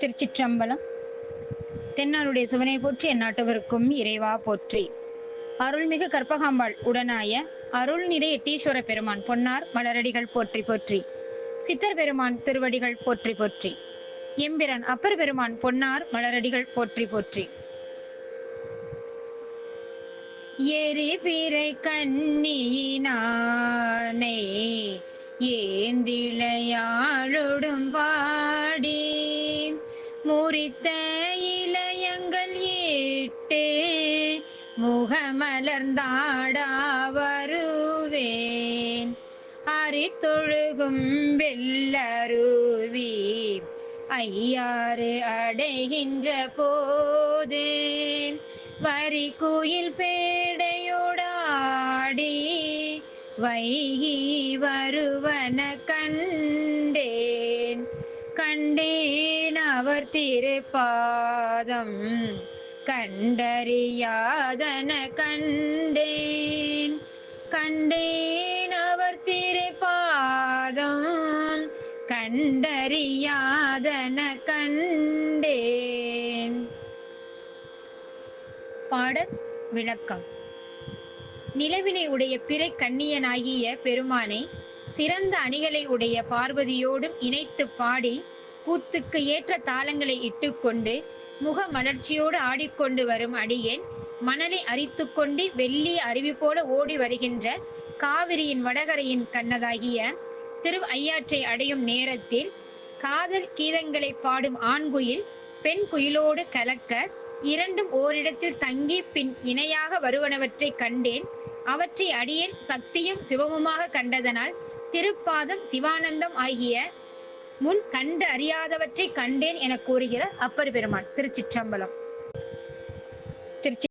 திருச்சிற்றம்பலம். தென்னாளுடைய சிவனை போற்றி எந்நாட்டவருக்கும் இறைவா போற்றி. அருள்மிகு கற்பகாம்பாள் உடனாய அருள் நிறை எட்டீஸ்வர பெருமான் பொன்னார் மலரடிகள் போற்றி போற்றி. சித்தர் பெருமான் திருவடிகள் போற்றி போற்றி. எம்பிரன் அப்பர் பெருமான் பொன்னார் மலரடிகள் போற்றி போற்றி. எரி பிறை கண்ணியினானே ஏந்திளையாளுடும் பா முறித்த இளையங்கள் ஏட்டே முகமலர்ந்தாடா வருவேன். அரித்தொழுகும் வெள்ளருவி ஐயாறு அடைகின்ற போது வரி குயில் பேடையோடாடி வைகி வருவன கண்டேன். கண்டேன் அவர் திருப்பாதம் கண்டறியாதன கண்டேன். கண்டேன் அவர் திருப்பாதம் கண்டறியாதன கண்டேன். பாடல் விளக்கம். நிலவினை உடைய பிறை கண்ணியனாகிய பெருமானை சிறந்த அணிகளை உடைய பார்வதியோடும் இணைத்து பாடி கூத்துக்கு ஏற்ற தாளங்களை இட்டுக்கொண்டு முக மலர்ச்சியோடு ஆடிக்கொண்டு வரும் அடியேன் மணலை அரித்து கொண்டு வெள்ளி அருவி போல ஓடி வருகின்ற காவிரியின் வடகரையின் கண்ணதாகிய திரு ஐயாற்றை அடையும் நேரத்தில் காதல் கீதங்களை பாடும் ஆண்குயில் பெண் குயிலோடு கலக்க இரண்டும் ஓரிடத்தில் தங்கி பின் இணையாக வருவனவற்றை கண்டேன். அவற்றை அடியேன் சக்தியும் சிவமுமாக கண்டதனால் திருப்பாதம் சிவானந்தம் ஆகிய முன் கண்டு அறியாதவற்றை கண்டேன் என கூறுகிறார் அப்பர் பெருமான். திருச்சிற்றம்பலம். திருச்சி